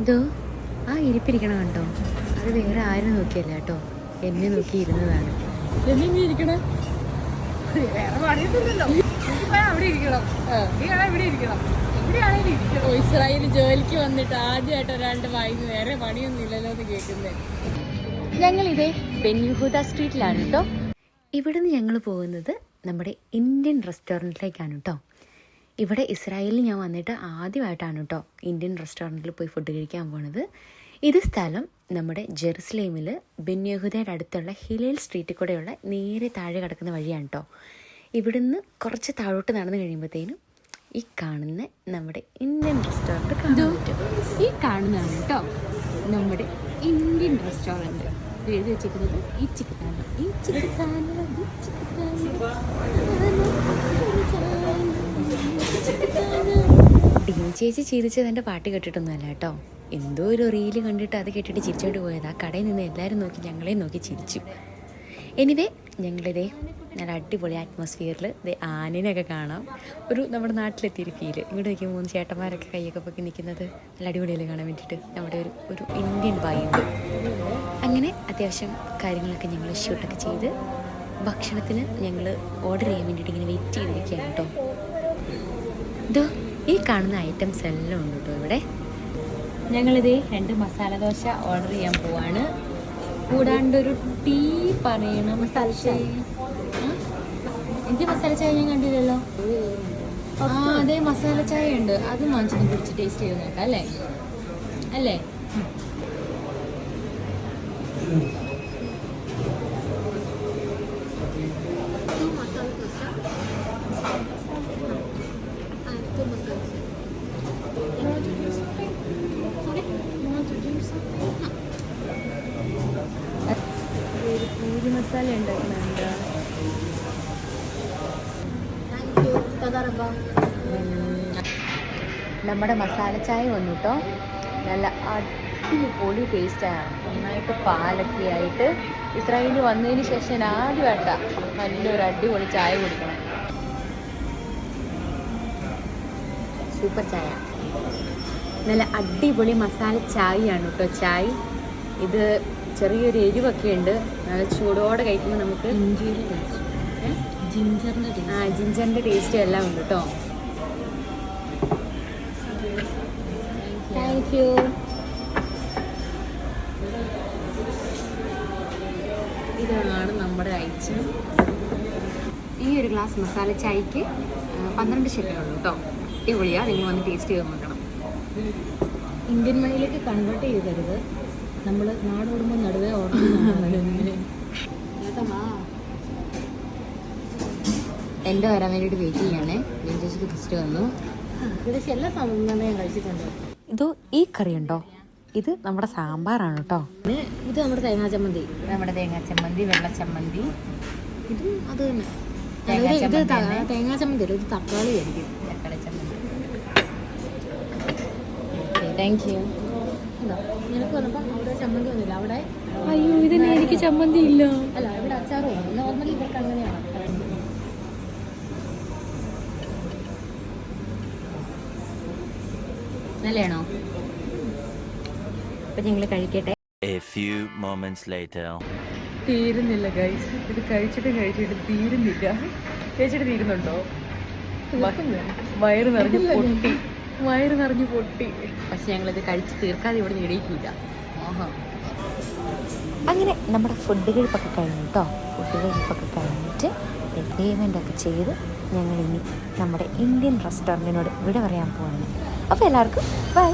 ഇതോ ആ ഇരിപ്പിരിക്കണം കണ്ടോ? അത് വേറെ ആരും നോക്കിയല്ല കേട്ടോ? എന്നെ നോക്കി ഇരുന്നതാണ്. ഇസ്രായേൽ ജോലിക്ക് വന്നിട്ട് ആദ്യമായിട്ട് ഒരാളുടെ വായിന്ന് വേറെ പണിയൊന്നും ഇല്ലല്ലോ എന്ന് കേൾക്കുന്നേ. ഞങ്ങളിതേ ബെന്യൂഹൂദ സ്ട്രീറ്റിലാണ് കേട്ടോ. ഇവിടുന്ന് ഞങ്ങൾ പോകുന്നത് നമ്മുടെ ഇന്ത്യൻ റെസ്റ്റോറന്റിലേക്കാണ് കേട്ടോ. ഇവിടെ ഇസ്രായേലിൽ ഞാൻ വന്നിട്ട് ആദ്യമായിട്ടാണ് കേട്ടോ ഇന്ത്യൻ റെസ്റ്റോറന്റിൽ പോയി ഫുഡ് കഴിക്കാൻ പോണത്. ഇത് സ്ഥലം നമ്മുടെ ജെറുസലേമിൽ ബെന്യഹുദയുടെ അടുത്തുള്ള ഹിലേൽ സ്ട്രീറ്റിൽ കൂടെയുള്ള നേരെ താഴെ കിടക്കുന്ന വഴിയാണ് കേട്ടോ ഇവിടുന്ന് കുറച്ച് താഴോട്ട് നടന്നു കഴിയുമ്പോഴത്തേനും ഈ കാണുന്ന നമ്മുടെ ഇന്ത്യൻ റെസ്റ്റോറന്റ് കാണാൻ പറ്റും. ഈ കാണുന്നതാണ് കേട്ടോ നമ്മുടെ ഇന്ത്യൻ റെസ്റ്റോറന്റ് എഴുതി വെച്ചിരിക്കുന്നത്? ഈ ചിക്കൻ. ഈ ചിക്കൻ. ഡീൻ ചേച്ചി ചിരിച്ചത് എന്റെ പാട്ട് കേട്ടിട്ടൊന്നുമല്ല കേട്ടോ. എന്തോ ഒരു റീൽ കണ്ടിട്ട് അത് കേട്ടിട്ട് ചിരിച്ചോണ്ട് പോയത്. ആ കടയിൽ നിന്ന് എല്ലാവരും നോക്കി ഞങ്ങളെ നോക്കി ചിരിച്ചു. എനിവേ ഞങ്ങളിതേ നല്ല അടിപൊളി അറ്റ്മോസ്ഫിയറിൽ ദേ ആനേനെയൊക്കെ കാണാം. ഒരു നമ്മുടെ നാട്ടിലെത്തിയൊരു ഫീൽ ഇവിടെ നിൽക്കുമ്പോൾ മൂന്ന് ചേട്ടന്മാരൊക്കെ കൈയൊക്കെ പൊക്കി നിൽക്കുന്നത് നല്ല അടിപൊളിയിൽ കാണാൻ വേണ്ടിയിട്ട്? നമ്മുടെ ഒരു ഒരു ഇന്ത്യൻ വൈബ് അങ്ങനെ അത്യാവശ്യം കാര്യങ്ങളൊക്കെ ഞങ്ങൾ ഷൂട്ടൊക്കെ ചെയ്ത് ഭക്ഷണത്തിന് ഞങ്ങൾ ഓർഡർ ചെയ്യാൻ വേണ്ടിയിട്ട് ഇങ്ങനെ വെയിറ്റ് ചെയ്തിരിക്കുകയാണ് കേട്ടോ. ഇതോ? ഈ കാണുന്ന ഐറ്റംസ് എല്ലാം ഉണ്ട് കേട്ടോ ഇവിടെ. ഞങ്ങളിത് രണ്ട് മസാല ദോശ ഓർഡർ ചെയ്യാൻ പോവാണ്. കൂടാണ്ട് ഒരു ടീ പറയണം. മസാല ചായ. എനിക്ക് മസാല ചായ ഞാൻ കണ്ടില്ലല്ലോ. ആ അതെ മസാല ചായ ഉണ്ട്. അത് വാങ്ങിച്ചിട്ട് കുടിച്ച് ടേസ്റ്റ് ചെയ്ത് നോക്കാം അല്ലേ? അല്ലേ? മസാല ഉണ്ടാക്കുന്നുണ്ട് നമ്മുടെ മസാല ചായ വന്നു കേട്ടോ നല്ല അടിപൊളി ടേസ്റ്റാണ് നന്നായിട്ട് പാലൊക്കെ ആയിട്ട് ഇസ്രായേലിൽ വന്നതിന് ശേഷം ഞാൻ ആദ്യമായിട്ടാണ് നല്ലൊരു അടിപൊളി ചായ കുടിക്കണം. സൂപ്പർ ചായ. നല്ല അടിപൊളി മസാല ചായയാണ് കേട്ടോ ചായ. ഇത് ചെറിയൊരു എരിവൊക്കെ ഉണ്ട്. ചൂടോടെ കഴിക്കുമ്പോൾ നമുക്ക് ആ? ജിഞ്ചറിന്റെ ടേസ്റ്റ് ആ ജിഞ്ചറിന്റെ ടേസ്റ്റ് എല്ലാം ഉണ്ട് കേട്ടോ താങ്ക് യു ഇതാണ് നമ്മുടെ അയച്ച ഈ ഒരു ഗ്ലാസ് മസാല ചായക്ക് പന്ത്രണ്ട് ശക്കലുള്ളൂ കേട്ടോ അടിപൊളിയാണ് നിങ്ങൾ വന്ന് ടേസ്റ്റ് ചെയ്ത് നോക്കണം. ഇന്ത്യൻ മണിയിലേക്ക് കൺവേർട്ട് ചെയ്തരുത് നമ്മൾ നാടോടുമ്പോൾ നടുവേ എന്റെ വരാൻ വേണ്ടിയിട്ട് വെയിറ്റ് ചെയ്യാണ്. ഞാൻ ചേച്ചിക്ക് ഫസ്റ്റ് വന്നു. എല്ലാ സാധനങ്ങളും ഞാൻ കഴിച്ചിട്ടുണ്ട്. ഇത് ഈ കറി ഉണ്ടോ ഇത് നമ്മുടെ സാമ്പാറാണ് കേട്ടോ ഇത് നമ്മുടെ തേങ്ങാ ചമ്മന്തി. നമ്മുടെ തേങ്ങാ ചമ്മന്തി വെള്ള ചമ്മന്തി. ഇതും അത് തന്നെ. തേങ്ങാ ഇത്. തേങ്ങാ ചമ്മന്തി അല്ല ഇത് തക്കാളി ആയിരിക്കും. തക്കാളി ചമ്മന്തി. താങ്ക് യു നിനക്ക് വന്നപ്പോൾ അവിടെ ചമ്മന്തി ഒന്നുമില്ല അവിടെ? അയ്യോ ഇതിന് എനിക്ക് ചമ്മന്തി ഇല്ല. അല്ല ഇവിടെ അച്ചാറും നോർമലി ഇവർക്ക് അങ്ങനെയാണ് നല്ലയാണോ? അപ്പം ഞങ്ങൾ കഴിക്കട്ടെ. A few moments later. തീരുന്നില്ല ഗൈസ് ഇത് കഴിച്ചിട്ട് കഴിച്ചിട്ട് തീരുന്നില്ല. കഴിച്ചിട്ട് തീരുന്നുണ്ടോ? വയറ് നിറഞ്ഞു പൊട്ടി. വയറ് നിറഞ്ഞു പൊട്ടി. പക്ഷെ ഞങ്ങളിത് കഴിച്ച് തീർക്കാതെ ഇവിടെ നേടിയിട്ടില്ല അങ്ങനെ നമ്മുടെ ഫുഡ് കഴിപ്പൊക്കെ കഴിഞ്ഞു കേട്ടോ ഫുഡ് കഴിപ്പൊക്കെ കഴിഞ്ഞിട്ട് പേയ്മെന്റ് ഒക്കെ ചെയ്ത് ഞങ്ങളിനി ഇനി നമ്മുടെ ഇന്ത്യൻ റെസ്റ്റോറന്റിനോട് വിട പറയാൻ പോവാണ്. അപ്പോൾ എല്ലാവർക്കും ബൈ